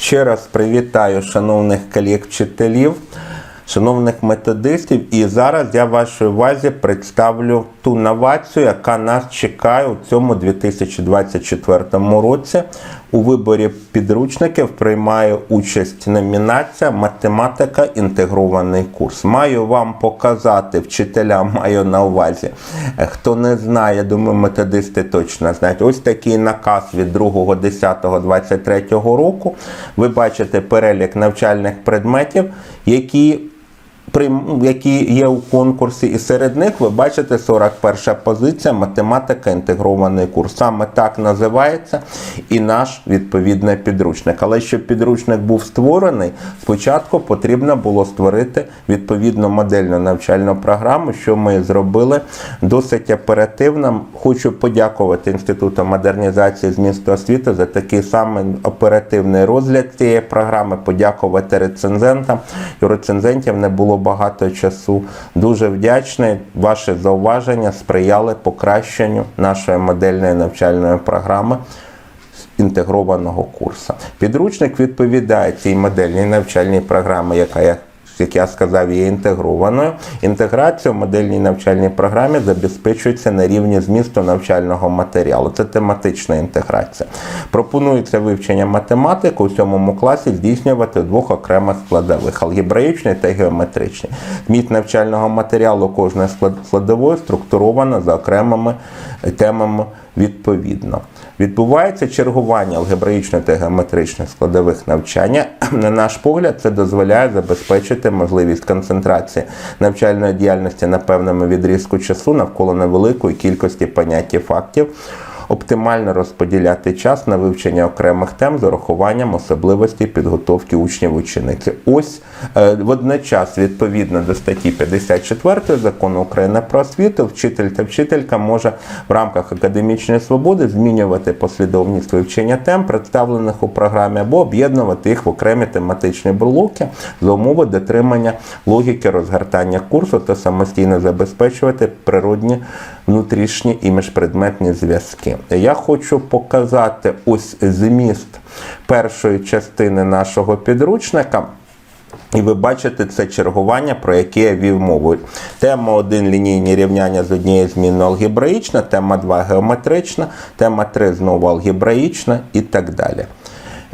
Ще раз привітаю шановних колег-вчителів, шановних методистів. І зараз я вашій увазі представлю ту новацію, яка нас чекає у цьому 2024 році. У виборі підручників приймає участь номінація Математика інтегрований курс. Маю вам показати вчителям, маю на увазі. Хто не знає, думаю, методисти точно знають. Ось такий наказ від 2.10.23 року. Ви бачите перелік навчальних предметів, які які є у конкурсі, і серед них ви бачите 41 позиція математика інтегрований курс. Саме так називається і наш відповідний підручник. Але щоб підручник був створений, спочатку потрібно було створити відповідну модельну навчальну програму, що ми зробили досить оперативно. Хочу подякувати Інституту модернізації змісту освіти за такий самий оперативний розгляд цієї програми. Подякувати рецензентам. І рецензентів не було багато часу. Дуже вдячний. Ваші зауваження сприяли покращенню нашої модельної навчальної програми інтегрованого курсу. Підручник відповідає цій модельній навчальній програмі, яка як я сказав, є інтегрованою. Інтеграція в модельній навчальній програмі забезпечується на рівні змісту навчального матеріалу. Це тематична інтеграція. Пропонується вивчення математики у сьомому класі здійснювати двох окремих складових алгебраїчний та геометричний. Зміст навчального матеріалу кожної складової структуровано за окремими темами відповідно. Відбувається чергування алгебраїчної та геометричних складових навчання. На наш погляд, це дозволяє забезпечити можливість концентрації навчальної діяльності на певному відрізку часу навколо невеликої кількості понять фактів. Оптимально розподіляти час на вивчення окремих тем з урахуванням особливостей підготовки учнів учениці. Ось е, водночас, відповідно до статті 54 закону України про освіту, вчитель та вчителька може в рамках академічної свободи змінювати послідовність вивчення тем, представлених у програмі, або об'єднувати їх в окремі тематичні блоки за умови дотримання логіки розгортання курсу та самостійно забезпечувати природні внутрішні і міжпредметні зв'язки. Я хочу показати ось зміст першої частини нашого підручника. І ви бачите це чергування, про яке я вів мову. Тема 1 лінійні рівняння з однією зміною алгебраїчна, тема 2 геометрична, тема 3 знову алгебраїчна і так далі.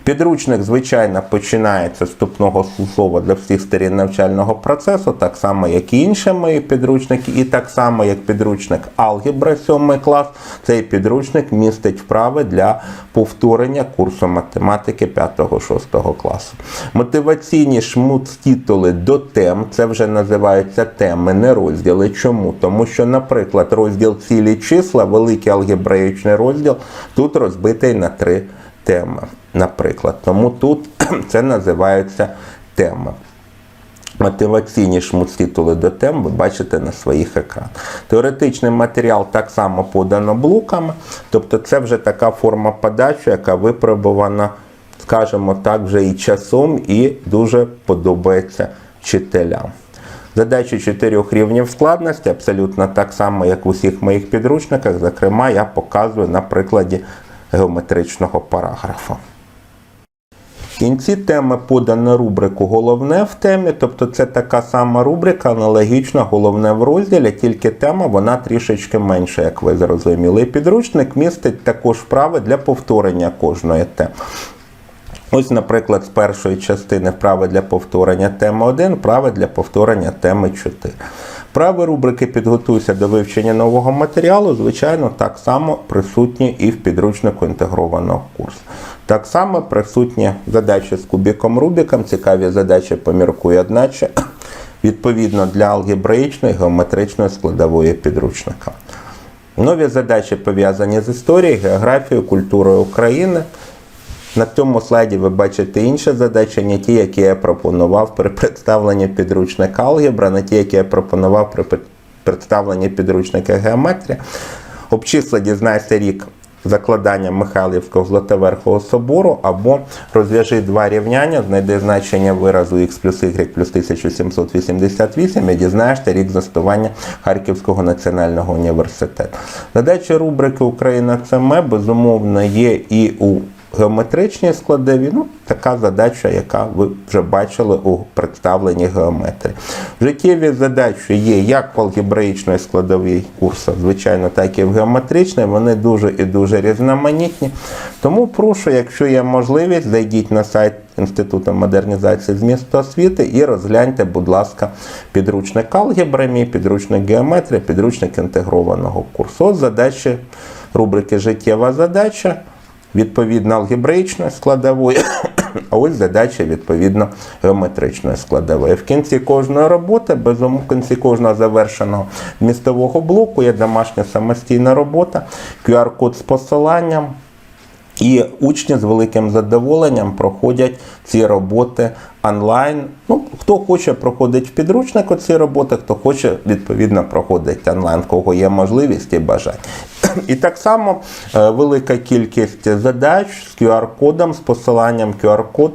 Підручник, звичайно, починається з вступного слова для всіх сторін навчального процесу, так само, як і інші мої підручники, і так само, як підручник алгебра 7 клас, цей підручник містить вправи для повторення курсу математики 5-6 класу. Мотиваційні шмуц-титули до тем, це вже називаються теми, не розділи. Чому? Тому що, наприклад, розділ цілі числа, великий алгебраїчний розділ, тут розбитий на три теми, наприклад. Тому тут це називається тема. Мотиваційні шмуц-титули до тем ви бачите на своїх екранах. Теоретичний матеріал так само подано блоками, тобто це вже така форма подачі, яка випробувана, скажімо так, вже і часом, і дуже подобається вчителям. Задачі чотирьох рівнів складності абсолютно так само, як в усіх моїх підручниках. Зокрема, я показую на прикладі геометричного параграфу. В кінці теми подано рубрику Головне в темі, тобто це така сама рубрика, аналогічна головне в розділі, тільки тема вона трішечки менша, як ви зрозуміли. І підручник містить також вправи для повторення кожної теми. Ось, наприклад, з першої частини вправи для повторення теми 1, вправи для повторення теми 4. Вправи рубрики підготуйся до вивчення нового матеріалу, звичайно, так само присутні і в підручнику інтегрованого курсу. Так само присутні задачі з кубіком Рубіком, цікаві задачі поміркує одначе, відповідно для алгебраїчної геометричної складової підручника. Нові задачі пов'язані з історією, географією, культурою України. На цьому слайді ви бачите інші задачі, не ті, які я пропонував при представленні підручника алгебра, не ті, які я пропонував при представленні підручника геометрія. Обчисли дізнайся рік закладання Михайлівського Златоверхого собору або розв'яжи два рівняння, знайди значення виразу x плюс y плюс 1788 і дізнаєшся рік заснування Харківського національного університету. Задача рубрики Україна це ми безумовно є і у геометричні складові. Ну, така задача, яка ви вже бачили у представленні геометрії. Життєві задачі є як в алгебраїчної складовій курсу, звичайно, так і в геометричній. Вони дуже і дуже різноманітні. Тому прошу, якщо є можливість, зайдіть на сайт Інституту модернізації змісту освіти і розгляньте, будь ласка, підручник алгебри, підручник геометрії, підручник інтегрованого курсу. Задачі рубрики Життєва задача відповідно алгебраїчної складової, а ось задача відповідно геометричної складової. В кінці кожної роботи, безумовно, в кінці кожного завершеного містового блоку є домашня самостійна робота, QR-код з посиланням. І учні з великим задоволенням проходять ці роботи онлайн. Ну, хто хоче, проходить в підручнику ці роботи, хто хоче, відповідно, проходить онлайн, кого є можливість і бажання. І так само е, велика кількість задач з QR-кодом, з посиланням QR-код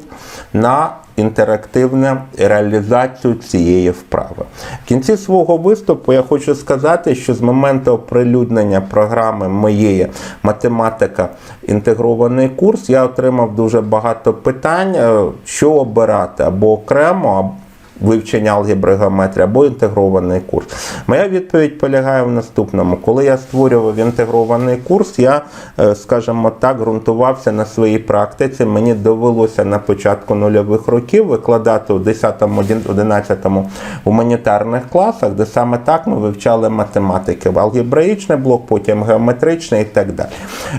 на інтерактивну реалізацію цієї вправи. В кінці свого виступу я хочу сказати, що з моменту оприлюднення програми моєї математика інтегрований курс я отримав дуже багато питань, е, що обирати або окремо, вивчення алгебри геометрії або інтегрований курс. Моя відповідь полягає в наступному. Коли я створював інтегрований курс, я, е, скажімо так, ґрунтувався на своїй практиці. Мені довелося на початку нульових років викладати у 10-11 гуманітарних класах, де саме так ми вивчали математики. Алгебраїчний блок, потім геометричний і так далі.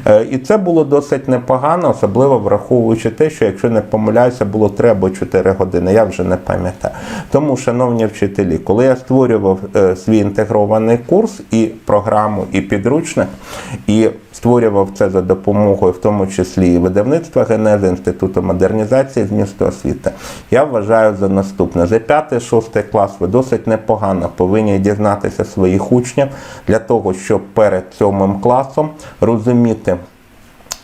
Е, І це було досить непогано, особливо враховуючи те, що якщо не помиляюся, було 3 або 4 години. Я вже не пам'ятаю. Тому, шановні вчителі, коли я створював е, свій інтегрований курс і програму, і підручник, і створював це за допомогою, в тому числі і видавництва Генези Інституту модернізації змісту освіти, я вважаю за наступне. За 5-6 клас ви досить непогано повинні дізнатися своїх учнів для того, щоб перед сьомим класом розуміти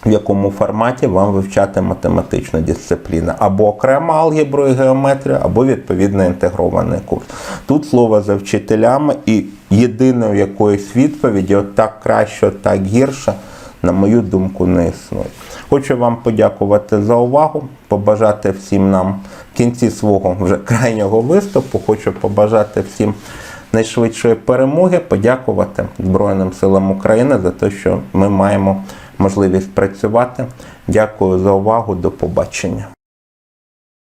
в якому форматі вам вивчати математичну дисципліну. Або окремо алгебру і геометрію, або відповідно інтегрований курс. Тут слово за вчителями і єдиної якоїсь відповіді, от так краще, так гірше, на мою думку, не існує. Хочу вам подякувати за увагу, побажати всім нам в кінці свого вже крайнього виступу. Хочу побажати всім найшвидшої перемоги, подякувати Збройним силам України за те, що ми маємо можливість працювати. Дякую за увагу. До побачення.